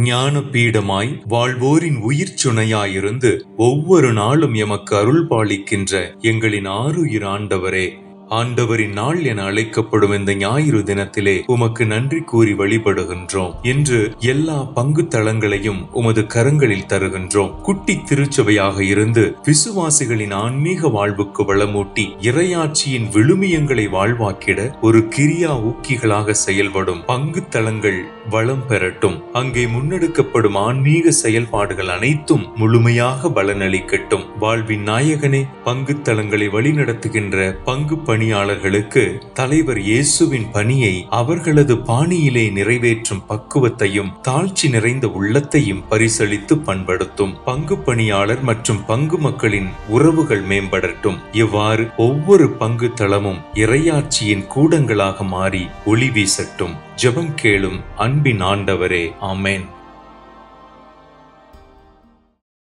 ஞான பீடமாய் வாழ்வோரின் உயிர் சுனையாயிருந்து ஒவ்வொரு நாளும் எமக்கு அருள் பாலிக்கின்ற எங்களின் ஆருயிர் ஆண்டவரே ஆண்டவரின் நாள் என அழைக்கப்படும் இந்த ஞாயிறு தினத்திலே உமக்கு நன்றி கூறி வழிபடுகின்றோம் என்று எல்லா பங்கு தளங்களையும் உமது கரங்களில் தருகின்றோம். குட்டி திருச்சபையாக இருந்து விசுவாசிகளின் ஆன்மீக வாழ்வுக்கு வளமூட்டி இறையாட்சியின் விழுமியங்களை வாழ்வாக்கிட ஒரு கிரியா ஊக்கிகளாக செயல்படும் பங்கு தளங்கள் வளம் பெறட்டும். அங்கே முன்னெடுக்கப்படும் ஆன்மீக செயல்பாடுகள் அனைத்தும் முழுமையாக பலனளிக்கட்டும். வாழ்வின் நாயகனே பங்கு தளங்களை வழிநடத்துகின்ற பங்கு பணி பணியாளர்களுக்கு தலைவர் இயேசுவின் பணியை அவர்களது பாணியிலே நிறைவேற்றும் பக்குவத்தையும் தாழ்ச்சி நிறைந்த உள்ளத்தையும் பரிசளித்து பண்படுத்தும். பங்கு பணியாளர் மற்றும் பங்கு மக்களின் உறவுகள் மேம்படட்டும். இவ்வாறு ஒவ்வொரு பங்கு தளமும் இறையாட்சியின் கூடங்களாக மாறி ஒளி வீசட்டும். ஜெபம் கேளும் அன்பின் ஆண்டவரே. ஆமேன்.